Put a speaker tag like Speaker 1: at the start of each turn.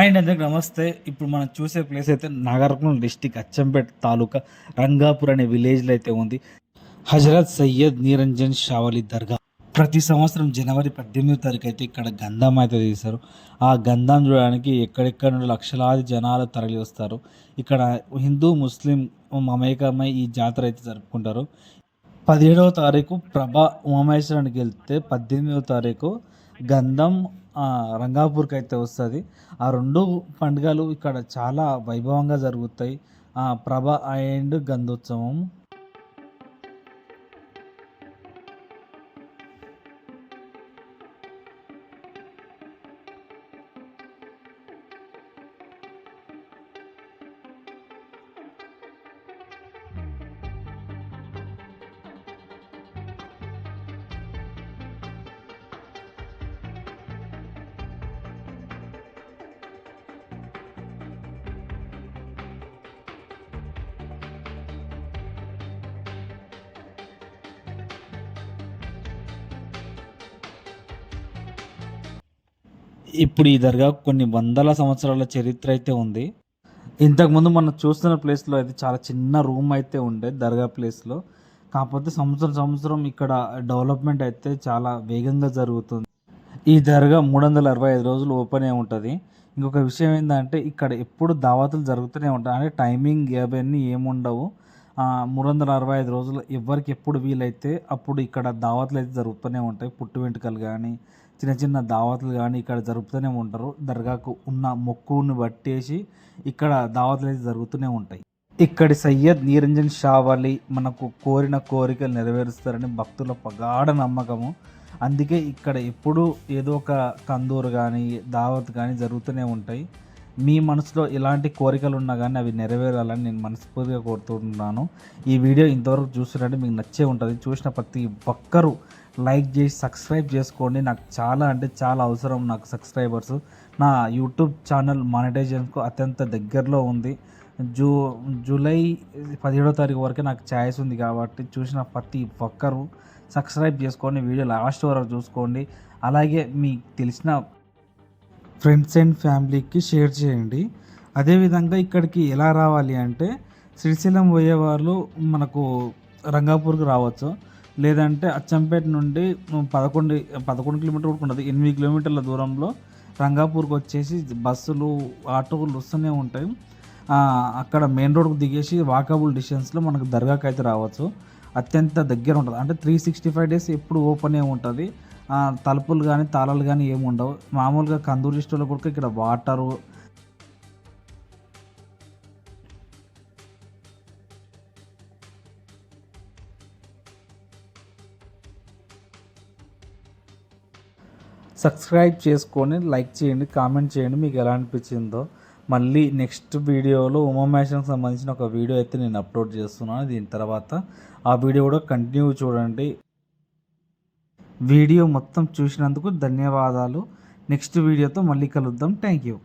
Speaker 1: And అందరికి నమస్తే. ఇప్పుడు మనం చూసే ప్లేస్ అయితే నాగర్కర్నూల్ డిస్టిక్ అచ్చంపేట తాలూకా రంగాపూర్ అనే విలేజ్లో అయితే ఉంది. హజరత్ సయ్యద్ నిరంజన్ షావలి దర్గా. ప్రతి సంవత్సరం జనవరి పద్దెనిమిదో తారీఖు అయితే ఇక్కడ గంధం అయితే తీస్తారు ఆ గంధం చూడడానికి ఎక్కడెక్కడ నుండి లక్షలాది జనాలు తరలి వస్తారు. ఇక్కడ హిందూ ముస్లిం మమేకమై ఈ జాతర అయితే జరుపుకుంటారు. పదిహేడవ తారీఖు ప్రభా ఉమామేశ్వరానికి వెళ్తే పద్దెనిమిదవ తారీఖు గంధం రంగాపూర్కి అయితే వస్తుంది. ఆ రెండు పండుగలు ఇక్కడ చాలా వైభవంగా జరుగుతాయి. ప్రభ అండ్ గంధోత్సవం. ఇప్పుడు ఈ దర్గా కొన్ని వందల సంవత్సరాల చరిత్ర అయితే ఉంది. ఇంతకుముందు మనం చూస్తున్న ప్లేస్లో అయితే చాలా చిన్న రూమ్ అయితే ఉండే దర్గా ప్లేస్లో. కాకపోతే సంవత్సరం సంవత్సరం ఇక్కడ డెవలప్మెంట్ అయితే చాలా వేగంగా జరుగుతుంది. ఈ దర్గా మూడు వందల అరవై ఐదు రోజులు ఓపెన్ అయి ఉంటుంది. ఇంకొక విషయం ఏంటంటే ఇక్కడ ఎప్పుడు దావతులు జరుగుతూనే ఉంటాయి. అంటే టైమింగ్ అవన్నీ ఏముండవు. మూడు వందల అరవై ఐదు రోజులు ఎవరికి ఎప్పుడు వీలైతే అప్పుడు ఇక్కడ దావతులు అయితే జరుగుతూనే ఉంటాయి. పుట్టు వెంటుకలు కానీ చిన్న చిన్న దావతులు కానీ ఇక్కడ జరుపుతూనే ఉంటారు. దర్గాకు ఉన్న మొక్కుని బట్టేసి ఇక్కడ దావతులు అయితే జరుగుతూనే ఉంటాయి. ఇక్కడి సయ్యద్ నిరంజన్ షావలి మనకు కోరిన కోరికలు నెరవేరుస్తారని భక్తుల పగాఢ నమ్మకము. అందుకే ఇక్కడ ఎప్పుడూ ఏదో ఒక కందూరు కానీ దావత్ కానీ జరుగుతూనే ఉంటాయి. మీ మనసులో ఎలాంటి కోరికలు ఉన్నా కానీ అవి నెరవేరాలని నేను మనస్ఫూర్తిగా కోరుతున్నాను. ఈ వీడియో ఇంతవరకు చూసినట్టు మీకు నచ్చే ఉంటుంది. చూసిన ప్రతి ఒక్కరూ లైక్ చేసి సబ్స్క్రైబ్ చేసుకోండి. నాకు చాలా అంటే చాలా అవసరం నాకు సబ్స్క్రైబర్స్. నా యూట్యూబ్ ఛానల్ మానిటైజేషన్కు అత్యంత దగ్గరలో ఉంది. జూ జూలై పదిహేడో తారీఖు వరకే నాకు ఛాయిస్ ఉంది కాబట్టి చూసిన ప్రతి ఒక్కరూ సబ్స్క్రైబ్ చేసుకోండి వీడియో లాస్ట్ వరకు చూసుకోండి. అలాగే మీకు తెలిసిన ఫ్రెండ్స్ అండ్ ఫ్యామిలీకి షేర్ చేయండి. అదేవిధంగా ఇక్కడికి ఎలా రావాలి అంటే శ్రీశైలం పోయేవాళ్ళు మనకు రంగాపూర్కి రావచ్చు. లేదంటే అచ్చంపేట నుండి పదకొండు పదకొండు కిలోమీటర్ కూడా ఉండదు ఎనిమిది కిలోమీటర్ల దూరంలో రంగాపూర్కి వచ్చేసి బస్సులు ఆటోలు వస్తూనే ఉంటాయి. అక్కడ మెయిన్ రోడ్కి దిగేసి వాకబుల్ డిస్టెన్స్లో మనకు దర్గాకి అయితే రావచ్చు. అత్యంత దగ్గర ఉంటుంది. అంటే త్రీ సిక్స్టీ ఫైవ్ డేస్ ఎప్పుడు ఓపెన్ ఉంటుంది. తలుపులు కానీ తాళాలు కానీ ఏమి ఉండవు. మామూలుగా కందూరిస్టులో స్టోర్లో కూడా ఇక్కడ వాటరు. సబ్స్క్రైబ్ చేసుకొని లైక్ చేయండి కామెంట్ చేయండి మీకు ఎలా అనిపించిందో. మళ్ళీ నెక్స్ట్ వీడియోలో ఉమామేషన్కి సంబంధించిన ఒక వీడియో అయితే నేను అప్లోడ్ చేస్తున్నాను. దీని తర్వాత ఆ వీడియో కూడా కంటిన్యూ చూడండి. వీడియో మొత్తం చూసినందుకు ధన్యవాదాలు. నెక్స్ట్ వీడియోతో మళ్ళీ కలుద్దాం. Thank you